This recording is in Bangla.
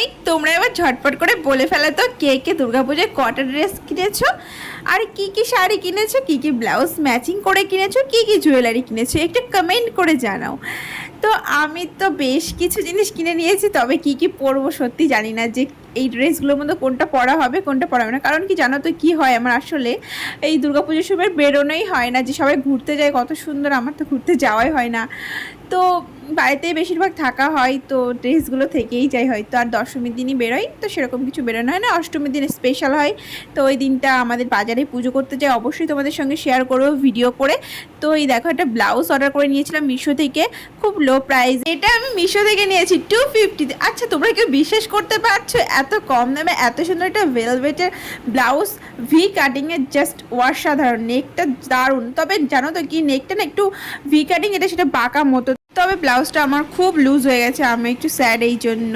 হাই তোমরা এবার ঝটপট করে বলে ফেলে তো, কে কে দুর্গাপুজোয় কটা ড্রেস কিনেছো? আর কি কি শাড়ি কিনেছো? কি কি ব্লাউজ ম্যাচিং করে কিনেছো? কি কি জুয়েলারি কিনেছো? একটা কমেন্ট করে জানাও। তো আমি তো বেশ কিছু জিনিস কিনে নিয়েছি, তবে কি কি পরবো সত্যি জানি না যে এই ড্রেসগুলোর মধ্যে কোনটা পরা হবে, কোনটা পরা হবে না। কারণ কি জানো তো কি হয় আমার আসলে এই দুর্গাপুজোর সময় বেরোনোই হয় না, যে সবাই ঘুরতে যায়, কত সুন্দর আমার তো ঘুরতে যাওয়াই হয় না। তো বাড়িতেই বেশিরভাগ থাকা হয়, তো ড্রেসগুলো থেকেই যাই হয়তো, আর দশমীর দিনই বেরোই, তো সেরকম কিছু বেরোনো হয় না। অষ্টমীর দিন স্পেশাল হয়, তো ওই দিনটা আমাদের বাজারে পুজো করতে যাই, অবশ্যই তোমাদের সঙ্গে শেয়ার করব ভিডিও করে। তো এই দেখো একটা ব্লাউজ অর্ডার করে নিয়েছিলাম মিশো থেকে, খুব লো প্রাইস। এটা আমি মিশো থেকে নিয়েছি টু ফিফটিতে আচ্ছা তোমরা কেউ বিশ্বাস করতে পারছ এত কম দামে এত সুন্দর একটা ভেলভেটের ব্লাউজ ভি কাটিংয়ের জাস্ট অসাধারণ। নেকটা দারুণ। তবে জানো তো কি, নেকটা না একটু ভি কাটিং এটা সেটা বাঁকা মতো। তবে ব্লাউজটা আমার খুব লুজ হয়ে গেছে, আমি একটু স্যাড এই জন্য।